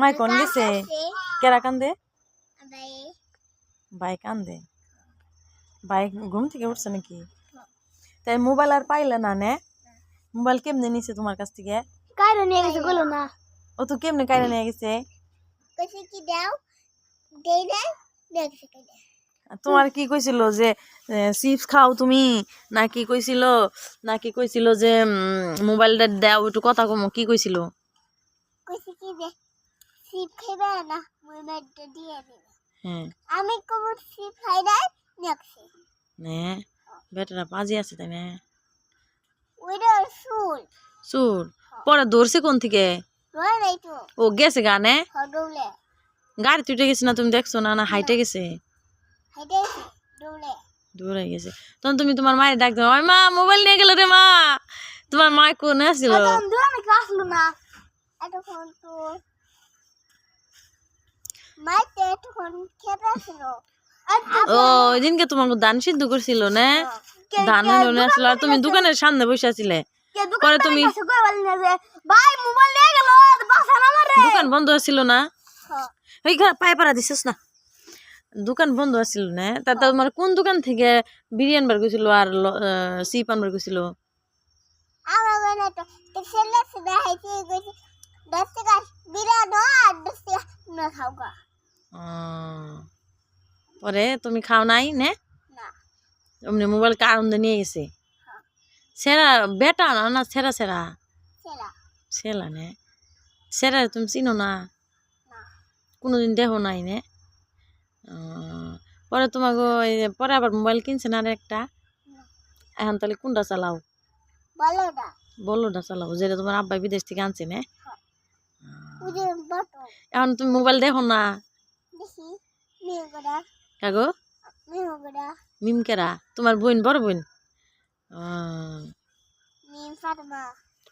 মাই কোন গেছে কেরা কান্দে? ভাই কান্দে। ভাই ঘুম থেকে উঠছে নাকি? তাই মোবাইল আর পাইলে না নে? মোবাইল কেমনে নিছে তোমার কাছ থেকে? কারও নিয়ে গেছে বলো না। ও তো কেমনে কাইরে নিয়ে গেছে? কইছে কি দাও? দেই না দেখছে তোমার কি কইছিল যে চিপস খাও তুমি? নাকি কইছিল নাকি কইছিল যে মোবাইলটা দাও একটু কথা কম কি কইছিল? কইছে কি দে সিপ খাইবে না মই মেডটা দিয়ে দিবে। আমি কব সিপ খাই না দেখছে নে বেটারা পাজি আছে তাই না। ওইটা সুল চুর পরে ধরছে কোন থেকে? নাই ও গেছে গানে গাড়ি তুটে গেছে না তুমি দেখছ না না হাইটে গেছে? দূরে গেছে তখন তুমি তোমার মায়ের ডাক দাও মা মোবাইল নিয়ে গেল রে মা। তোমার মা কোনে আসছিল আসলো না? এতক্ষণ তো মাইতে এতক্ষণ খেতে আসলো ও ওই দিনকে তোমার ধান সিদ্ধ করছিল না? ধান হলো না আসলো আর তুমি দোকানের সামনে বসে আছিলে। পরে তুমি ভাই মোবাইল নিয়ে গেল দোকান বন্ধ আছিল না? ওই পায়ে পাড়া দিছিস না? দোকান বন্ধ আছিল না? তা তোমার কোন দোকান থেকে বিরিয়ানি বার গেছিল আর সিপ আনবার গেছিল আমার মনে তো তো ছেলে সেটা হাইতে গেছে দশ টাকা বিরা নো আর টাকা না খাও গা। পরে তুমি খাও নাই নে? না। অমনি মোবাইল কারণ নিয়ে গেছে? সেরা বেটা না না সেরা সেরা? ছেলা সেলা নে? সেরা তুমি চিনো না? কোনোদিন দেখো নাই নে? পরে তোমাকে ওই পরে আবার মোবাইল কিনছে না আর একটা? এখন তাহলে কোনটা চালাও? বলো না। চালাও যেটা তোমার আব্বা বিদেশ থেকে আনছে নে? এখন তুমি মোবাইল দেখো না কাগো মিমকেরা তোমার বোন বড় বোন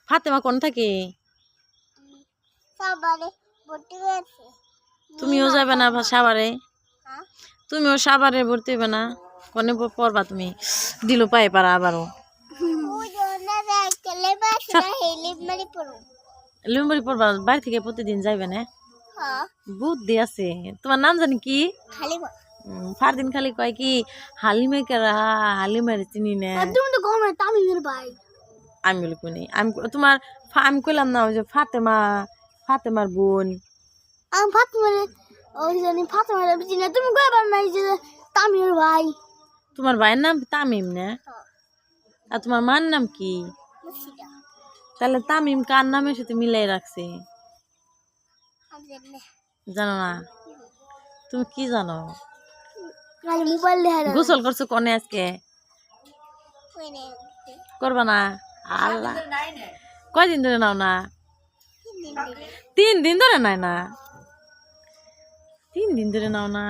ফাতেমা কোন থাকে সবারে তুমিও যাবে না হ্যাঁ তুমিও সাভারে ভর্তি হবে না কোনে পড়বা তুমি দিল পায়ে পারা আবারও লিম্বরি পড়বা বাড়ি থেকে প্রতিদিন যাইবে না? হ্যাঁ। বুদ্ধি আছে। তোমার নাম জানি কি? ফারদিন খালি কয় কি হালিমে কেরা হালিমের চিনি না। তুমি তো গমে তামিমের ভাই। আমি বলি কোনি আমি তোমার আমি কইলাম না ওই যে ফাতেমা ফাতেমার বোন। আমি ফাতেমারে ওই জানি ফাতেমারে বুঝি না তুমি কয়বার নাই যে তামিমের ভাই। তোমার ভাইয়ের নাম তামিম না? আর তোমার মার নাম কি? তাহলে তামিম কার নামের সাথে মিলাই রাখছে? জানি না? তুমি কি জানো? গোসল করছ কনে আজকে? করবা না? আল্লাহ। কয়দিন ধরে নাও না? তিন দিন তিন দিন ধরে নাই না? তিন দিন ধরে নাও না?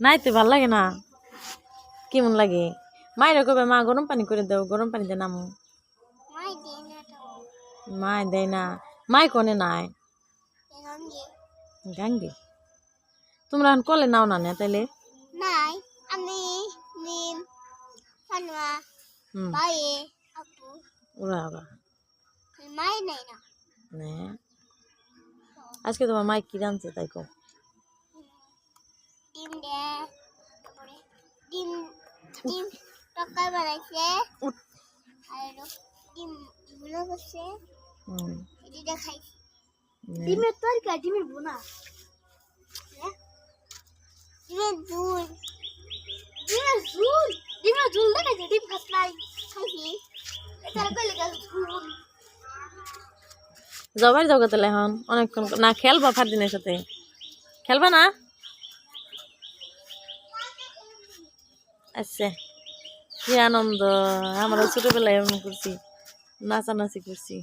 নাইতে ভালো লাগে না? কেমন লাগে? মায়ের কবে মা গরম পানি করে দাও গরম পানিতে নামো। মাই দেয় না। মাই কোনে নাই? গাঙ্গে। তোমরা কলে নাও না নে তাইলে? নাই আমি মিম ফানুয়া ভাইয়ে আপু। ওরা মাই নাই না। নে। আজকে তোমার মাই কি রাঁধছে তাই কো ডিম দে ডিম ডিম টকা বানাইছে। আর ডিমের তরকা ডিমের বোনা ডিমের ঝুল। ডিমের ঝুল? ডিমের ঝুল দেখাইছে ডিম খাস নাই খাইছি। কইলে গেল ঝুল? জবাই যাও তাহলে এখন অনেকক্ষণ না খেলবা ফারদিনের সাথে। খেলবা না? আচ্ছা। কি আনন্দ আমরা ছোটবেলায় এমন করছি। নাচানাচি করছি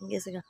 গেছে গা